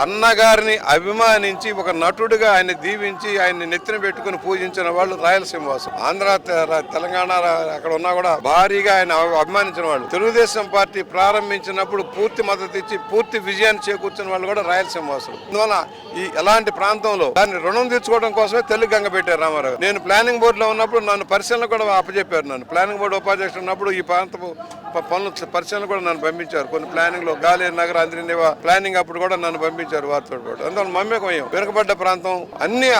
అన్నగారిని అభిమానించి ఒక నటుడిగా ఆయన దీవించి ఆయన్ని నెత్తిన పెట్టుకుని పూజించిన వాళ్ళు రాయలసీమ ఆంధ్ర తెలంగాణ అక్కడ ఉన్నా కూడా భారీగా ఆయన అభిమానించిన వాళ్ళు. తెలుగుదేశం పార్టీ ప్రారంభించినప్పుడు పూర్తి మద్దతు ఇచ్చి పూర్తి విజయాన్ని చేకూర్చిన వాళ్ళు కూడా రాయలసీమ వాసులు అందువల్ల ఈ ఎలాంటి ప్రాంతంలో దాన్ని రుణం తీర్చుకోవడం కోసమే తెలుగు గంగ పెట్టారు రామారావు నేను ప్లానింగ్ బోర్డులో ఉన్నప్పుడు నన్ను పరిశీలన కూడా అప్పచెప్పారు నన్ను. ప్లానింగ్ బోర్డు ఉపాధ్యక్షుడు ఉన్నప్పుడు ఈ ప్రాంతపు పనులు పరిశీలన కూడా నన్ను పంపించారు. కొన్ని ప్లానింగ్లో గాలి నగర అంద్రినివా ప్లానింగ్ అప్పుడు కూడా నన్ను పంపించారు వారితో పాటు. అందువల్ల మమ్మకమయ్యాం వెనుకబడ్డ ప్రాంతం అన్ని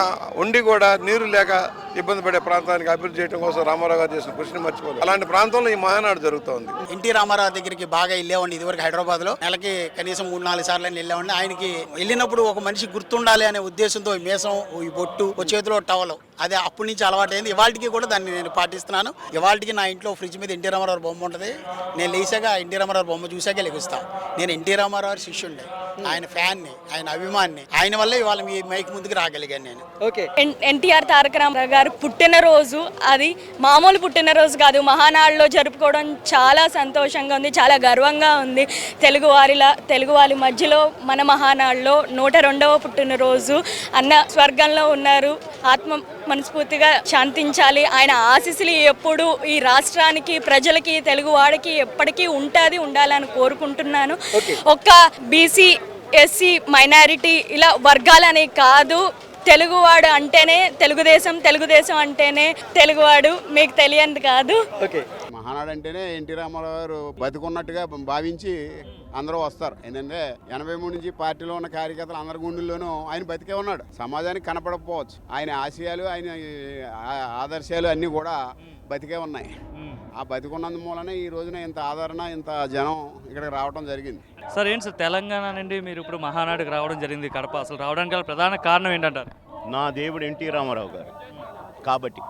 ఉండి కూడా నీరు లేక ఇబ్బంది పడే ప్రాంతానికి అభివృద్ధి చేయడం కోసం రామారావు గారు చేసిన కృషిని మర్చిపోలేదు అలాంటి ప్రాంతంలో ఈ మహానాడు జరుగుతోంది. ఎన్టీ రామారావు దగ్గరికి బాగా వెళ్ళేవాడిని ఇదివరకు హైదరాబాద్లో నెలకి కనీసం మూడు నాలుగు సార్లు అయినా వెళ్ళేవాడిని. ఆయనకి వెళ్ళినప్పుడు ఒక మనిషి గుర్తుండాలి అనే ఉద్దేశంతో ఈ మీసం ఈ బొట్టు ఓ చేతిలో టవల్ అదే అప్పటి నుంచి అలవాటైంది. ఇవాళకి కూడా దాన్ని నేను పాటిస్తున్నాను. ఇవాళకి నా ఇంట్లో ఫ్రిడ్జ్ మీద ఎన్టీ రామారావు బొమ్మ ఉంటుంది. నేను లేచాక ఎన్టీ రామారావు బొమ్మ చూసాక లెగుస్తాను నేను ఎన్టీ రామారావు శిష్యుండే ఆయన ఫ్యాన్ని ఆయన అభిమాన్ని. ఆయన వల్ల ఇవాళ మీ మైక్ ముందుకు రాగలిగాను నేను. ఓకే. ఎన్- ఎన్టీఆర్ తారక రామారావు గారు పుట్టినరోజు అది మామూలు పుట్టినరోజు కాదు. మహానాడులో జరుపుకోవడం చాలా సంతోషంగా ఉంది చాలా గర్వంగా ఉంది. తెలుగు వారిలా తెలుగు వారి మధ్యలో మన మహానాడులో నూట రెండవ పుట్టినరోజు. అన్న స్వర్గంలో ఉన్నారు. ఆత్మ మనస్ఫూర్తిగా శాంతించాలి. ఆయన ఆశీస్సులు ఎప్పుడు ఈ రాష్ట్రానికి ప్రజలకి తెలుగు వాడికి ఎప్పటికీ ఉంటుంది ఉండాలని కోరుకుంటున్నాను. ఒక్క బీసీ ఎస్సీ మైనారిటీ ఇలా వర్గాలని కాదు. తెలుగువాడు అంటేనే తెలుగుదేశం తెలుగుదేశం అంటేనే తెలుగువాడు. మీకు తెలియదు కాదు. ఓకే. మహానాడు అంటేనే ఎన్టీ రామారావు గారు బతికున్నట్టుగా భావించి అందరూ వస్తారు. ఏంటంటే ఎనభై మూడు నుంచి పార్టీలో ఉన్న కార్యకర్తలు అందరి గుండెల్లోనూ ఆయన బతికే ఉన్నాడు. సమాజానికి కనపడకపోవచ్చు. ఆయన ఆశయాలు ఆయన ఆదర్శాలు అన్నీ కూడా బతికే ఉన్నాయి. ఆ బతికున్నందు మూలనే ఈ రోజున ఇంత ఆదరణ ఇంత జనం ఇక్కడికి రావడం జరిగింది. సార్ ఏంటి సార్ తెలంగాణ నుండి మీరు ఇప్పుడు మహానాడుకి రావడం జరిగింది కడప అసలు రావడానికి ప్రధాన కారణం ఏంటంటారు? నా దేవుడు ఎన్టీ రామారావు గారు. కాబట్టి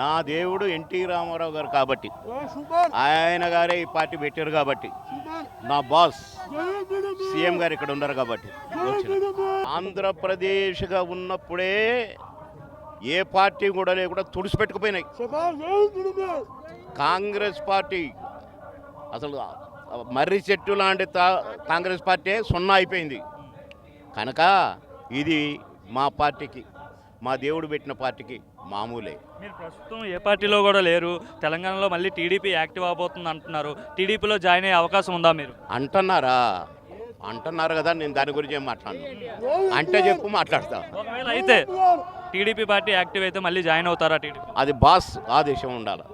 నా దేవుడు ఎన్టీ రామారావు గారు కాబట్టి. ఆయన గారే ఈ పార్టీ పెట్టారు కాబట్టి. నా బాస్ సీఎం గారు ఇక్కడ ఉన్నారు కాబట్టి. ఆంధ్రప్రదేశ్గా ఉన్నప్పుడే ఏ పార్టీ కూడా లేకుండా తుడిచిపెట్టుకుపోయినాయి. కాంగ్రెస్ పార్టీ అసలు మర్రి చెట్టు లాంటి కాంగ్రెస్ పార్టీ సున్నా అయిపోయింది. కనుక ఇది మా పార్టీకి మా దేవుడు పెట్టిన పార్టీకి మామూలే. మీరు ప్రస్తుతం ఏ పార్టీలో కూడా లేరు. తెలంగాణలో మళ్ళీ టీడీపీ యాక్టివ్ అవబోతుంది అంటున్నారు. టీడీపీలో జాయిన్ అయ్యే అవకాశం ఉందా మీరు? అంటున్నారా? అంటున్నారు కదా నేను దాని గురించి ఏం మాట్లాడను. అంటే చెప్పు మాట్లాడతా. ఒకవేళ అయితే టీడీపీ పార్టీ యాక్టివ్ అయితే మళ్ళీ జాయిన్ అవుతారా టీడీపీ? అది బాస్ ఆదేశం ఉండాలి.